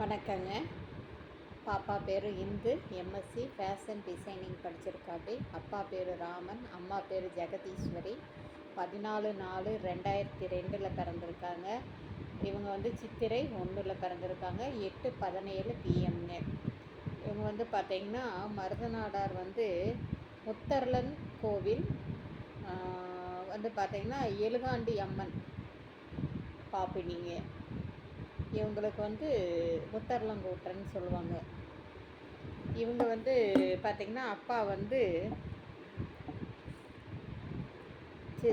வணக்கங்க. பாப்பா பேர் இந்து எம்எஸ்சி ஃபேஷன் டிசைனிங் படிச்சிருக்காப்படி அப்பா பேர் ராமன் அம்மா பேர் ஜெகதீஸ்வரி. பதினாலு நாலு ரெண்டாயிரத்தி ரெண்டில் பிறந்திருக்காங்க. இவங்க வந்து சித்திரை ஒன்றில் பிறந்திருக்காங்க. எட்டு பதினேழு பிஎம்ங்க இவங்க வந்து பார்த்திங்கன்னா மருதநாடார் வந்து முத்தர்லன் கோவில் வந்து பார்த்திங்கன்னா எழுகாண்டி அம்மன் பாப்பினிங்க. இவங்களுக்கு வந்து முத்தர்லங்கூட்டன்னு சொல்லுவாங்க. இவங்க வந்து பார்த்திங்கன்னா அப்பா வந்து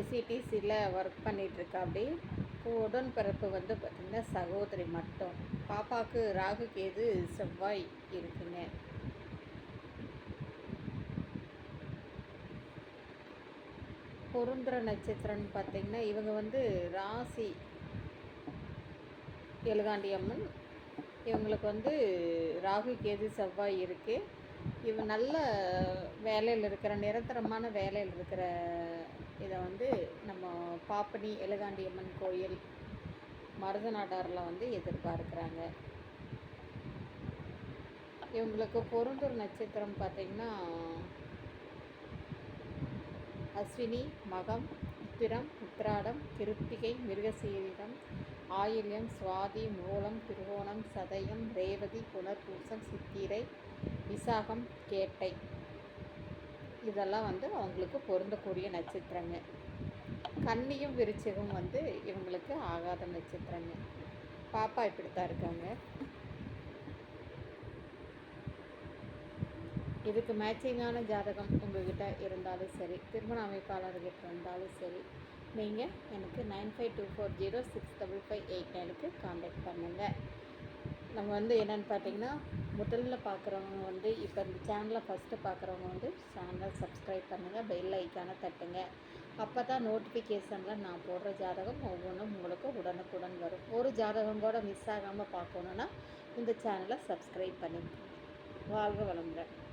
சிடிசியில் ஒர்க் பண்ணிகிட்ருக்கா அப்படி உடன்பிறப்பு வந்து பார்த்திங்கன்னா சகோதரி மட்டும். பாப்பாவுக்கு ராகு கேது செவ்வாய் இருக்குங்க. பொருந்திர நட்சத்திரம்னு பார்த்திங்கன்னா இவங்க வந்து ராசி எழுகாண்டி அம்மன் இவங்களுக்கு வந்து ராகு கேது செவ்வாய் இருக்குது இவன் நல்ல வேலையில் இருக்கிற நிரந்தரமான வேலையில் இருக்கிற இதை வந்து நம்ம பாப்பனி எழுகாண்டி அம்மன் கோயில் மருதநாடாரில் வந்து எதிர்பார்க்குறாங்க. இவங்களுக்கு பொருந்தூர் நட்சத்திரம் பார்த்திங்கன்னா அஸ்வினி மகம் உத்திரம் உத்திராடம் கிருத்திகை மிருகசீரிடம் ஆயில்யம் சுவாதி மூலம் திருவோணம் சதயம் ரேவதி புனர்பூசம் சித்திரை விசாகம் கேட்டை. இதெல்லாம் வந்து அவங்களுக்கு பொருந்தக்கூடிய நட்சத்திரங்க. கன்னியும் விருச்சிகம் வந்து இவங்களுக்கு ஆகாத நட்சத்திரங்க. பாப்பா இப்படித்தான் இருக்காங்க. இதுக்கு மேட்சிங்கான ஜாதகம் உங்ககிட்ட இருந்தாலும் சரி திருமண அமைப்பாளர்கிட்ட இருந்தாலும் சரி நீங்கள் எனக்கு nine five two four zero six double five eight நைனுக்கு காண்டாக்ட் பண்ணுங்கள் நம்ம வந்து என்னென்னு பார்த்தீங்கன்னா முதல்ல பார்க்குறவங்க வந்து இப்போ இந்த சேனலை ஃபஸ்ட்டு பார்க்குறவங்க வந்து சேனலை சப்ஸ்கிரைப் பண்ணுங்கள் பெல் ஐக்கானை தட்டுங்க. அப்போ தான் நோட்டிஃபிகேஷனில் நான் போடுற ஜாதகம் ஒவ்வொன்றும் உங்களுக்கு உடனுக்குடன் வரும். ஒரு ஜாதகம் கூட மிஸ் ஆகாமல் பார்க்கணுன்னா இந்த சேனலை சப்ஸ்கிரைப் பண்ணிக்கோங்க. வாழ்க வளமுடன்.